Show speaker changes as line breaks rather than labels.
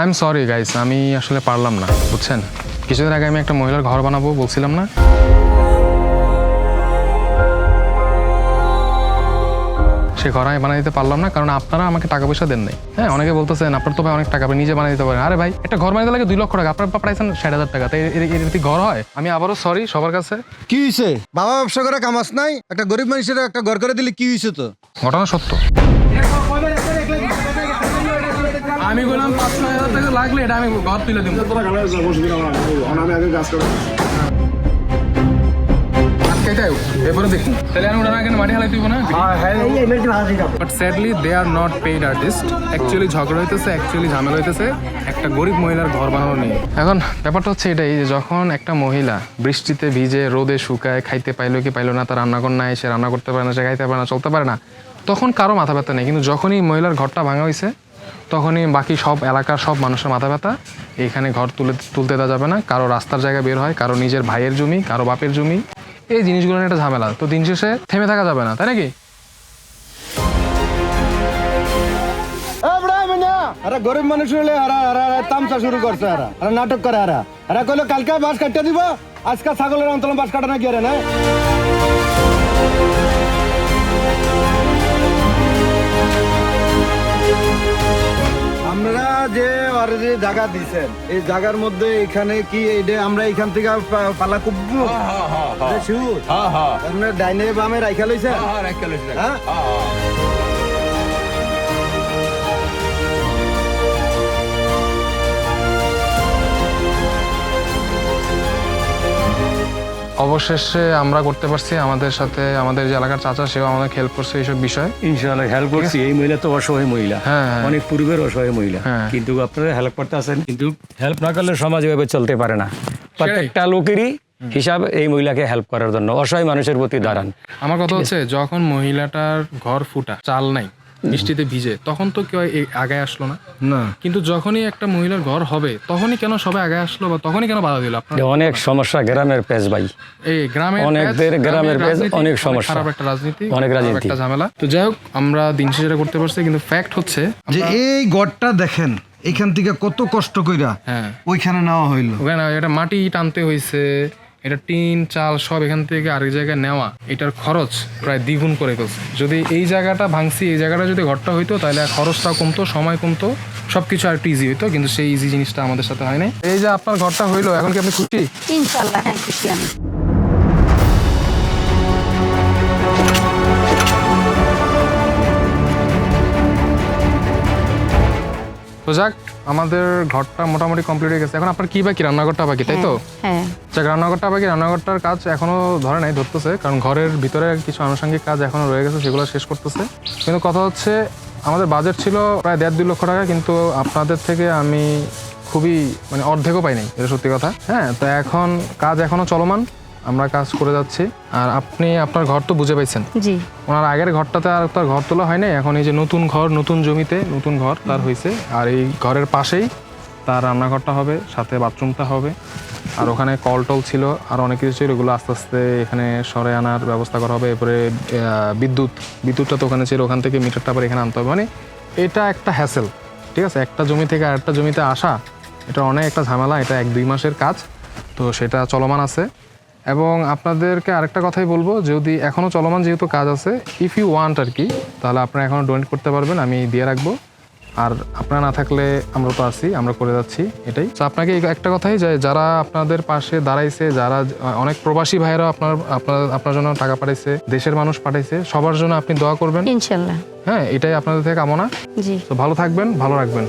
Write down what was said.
I am sorry guys আমি আসলে পারলাম না বুঝছেন? কিছুদিন আগে আমি একটা মহিলার ঘর বানাবো বলছিলাম না? সে ঘর আমি বানিয়ে দিতে পারলাম না কারণ আপনারা আমাকে টাকা পয়সা দেন নাই। হ্যাঁ অনেকে বলতেছেন আপনার তো ভাই অনেক টাকা আপনি নিজে বানিয়ে দিতে পারেন। আরে ভাই একটা ঘর বানাতে লাগে দুই লক্ষ টাকা আপনার পাঠাইছেন ষাট হাজার টাকা তাই এর ঘর হয় আমি আবারও সরি সবার কাছে।
কি হয়েছে বাবা ব্যবসা করে কামাস নাই? একটা গরিব মানুষের একটা ঘর করে দিলে কি হয়েছে তো?
ঘটনা সত্য। আমি বললাম পাঁচ ছয় হাজার টাকা লাগলে এটা আমি ঘর তুলে দিব। আজকেটাই এবারে দেখুন। তাহলে আমি ওনারা এখানে মাটি হালাই দিব না? But sadly they are not paid artist actually ঝগড়া হইতেছে অ্যাকচুয়ালি ঝামেলা হইতেছে। একটা গরিব মহিলার ঘর বানানো নিয়ে। এখন ব্যাপারটা হচ্ছে এটাই যে যখন একটা মহিলা বৃষ্টিতে ভিজে রোদে শুকায় খাইতে পাইলো কি পাইলো না তার রান্নাঘর নাই সে রান্না করতে পারে না সে খাইতে পারে না চলতে পারে না তখন কারও মাথা ব্যথা নেই। কিন্তু যখনই মহিলার ঘরটা ভাঙা হয়েছে তখনই বাকি সব এলাকার সব মানুষের মাথা ব্যথা। এখানে ঘর তুলে, তুলতে দেওয়া যাবে না। কারও রাস্তার জায়গা বের হয়, কারও নিজের ভাইয়ের জমি, কারও বাপের জমি। এই জিনিসগুলো নিয়ে একটা ঝামেলা। তো দিন শেষে থেমে থাকা যাবে না, তাই নাকি?
গরিব মানুষ হলে তামসা শুরু করছে আরা। নাটক করে আরা। কইলো কালকে বাস কাটতে দিব, আজকে ছাগলের অন্তর বাস কাটা না কি আরে, না? আমরা যে আর যে জায়গা দিছেন এই জায়গার মধ্যে এখানে কি এই যে আমরা এখান থেকে পালা কুববো? আপনার ডাইনে বামে রাইখা লইছে রাইখা। হ্যাঁ?
অবশেষে আমরা করতে পারছি আমাদের সাথে আমাদের যে এলাকার চাচা সেও আমাদের হেল্প করছে এইসব বিষয়ে।
ইনশাআল্লাহ হেল্প করছি। এই মহিলা তো অসহায় মহিলা।
হ্যাঁ, হ্যাঁ।
অনেক পূর্বের অসহায় মহিলা।
হ্যাঁ।
কিন্তু আপনারা হেল্প করতে আছেন। কিন্তু হেল্প না করলে সমাজ এভাবে চলতে পারে না। প্রত্যেকটা লোকেরই হিসাব এই মহিলাকে হেল্প করার জন্য। অসহায় মানুষের প্রতি দাঁড়ান।
আমার কথা হচ্ছে যখন মহিলাটার ঘর ফুটা চাল নাই বৃষ্টিতে ভিজে তখন তো কেউ আগায় আসলো না।
না।
কিন্তু যখনই একটা মহিলার ঘর হবে তখনই কেন সবাই আগে আসলো বা তখনই কেন বাধা দিল আপনার?
অনেক সমস্যা গ্রামের পেশ ভাই।
এই গ্রামের
অনেকদের গ্রামের
রাজনীতি,
অনেক সমস্যা।
খারাপ একটা রাজনীতি
অনেক রাজনীতি।
একটা ঝামেলা। তো যাই হোক আমরা দিন শেষে এটা করতে পারছি কিন্তু ফ্যাক্ট হচ্ছে
যে এই গড়টা দেখেন এখান থেকে কত কষ্ট কইরা
হ্যাঁ।
ওইখানে নেওয়া হইল।
ওখানে এটা মাটি টানতে হয়েছে এটা টিন, চাল সব এখান থেকে আরেক জায়গায় নেওয়া, এটার খরচ প্রায় দ্বিগুণ করে ফেলছে। যদি এই জায়গাটা ভাঙছি, এই জায়গাটা যদি ঘরটা হইতো, তাহলে খরচটা কমতো, সময় কমতো সব কিছু আর একটু ইজি হইতো, কিন্তু সেই ইজি জিনিসটা আমাদের সাথে হয়নি এই যে আপনার ঘরটা হইল, এখন কি আপনি খুশি?
ইনশাল্লাহ হ্যাঁ খুশি আমি।
তো যাক আমাদের ঘরটা মোটামুটি কমপ্লিট হয়ে গেছে। এখন আপনার কি বাকি? রান্নাঘরটা বাকি তাই তো?
হ্যাঁ।
যাক রান্নাঘরটা বাকি রান্নাঘরটার কাজ এখনও ধরে নাই ধরতেছে। কারণ ঘরের ভিতরে কিছু আনুষঙ্গিক কাজ এখনও রয়ে গেছে সেগুলো শেষ করতেছে। কিন্তু কথা হচ্ছে আমাদের বাজেট ছিল প্রায় দেড় দুই লক্ষ টাকা কিন্তু আপনাদের থেকে আমি খুবই মানে অর্ধেকও পাই নাই এটা সত্যি কথা। হ্যাঁ তো এখন কাজ এখনও চলমান। আমরা কাজ করে যাচ্ছি। আর আপনি আপনার ঘর তো বুঝে পাইছেন।
জি।
ওনার আগের ঘরটাতে আর তার ঘর তোলা হয় নাই এখন এই যে নতুন ঘর নতুন জমিতে নতুন ঘর তার হয়েছে আর এই ঘরের পাশেই তার রান্নাঘরটা হবে সাথে বাথরুমটা হবে। আর ওখানে কল টল ছিল আর অনেক কিছু ছিল এগুলো আস্তে আস্তে এখানে সরে আনার ব্যবস্থা করা হবে। এরপরে বিদ্যুৎ বিদ্যুৎটা তো ওখানে ছিল ওখান থেকে মিটারটা আবার এখানে আনতে হবে। মানে এটা একটা হ্যাসেল ঠিক আছে? একটা জমি থেকে আরেকটা জমিতে আসা এটা অনেক একটা ঝামেলা এটা এক দুই মাসের কাজ। তো সেটা চলমান আছে। এবং আপনাদেরকে আরেকটা কথাই বলব যদি এখনও চলমান যেহেতু কাজ আছে ইফ ইউ ওয়ান্ট আর কি তাহলে আপনারা এখনও ডোনেট করতে পারবেন আমি দিয়ে রাখব। আর আপনারা না থাকলে আমরা তো আছি আমরা করে যাচ্ছি এটাই। তো আপনাকে একটা কথাই যে যারা আপনাদের পাশে দাঁড়াইছে যারা অনেক প্রবাসী ভাইয়েরা আপনার আপনার আপনার জন্য টাকা পাঠাইছে দেশের মানুষ পাঠাইছে সবার জন্য আপনি দোয়া করবেন।
ইনশাল্লাহ।
হ্যাঁ এটাই আপনাদের থেকে কামনা।
জি।
তো ভালো থাকবেন ভালো রাখবেন।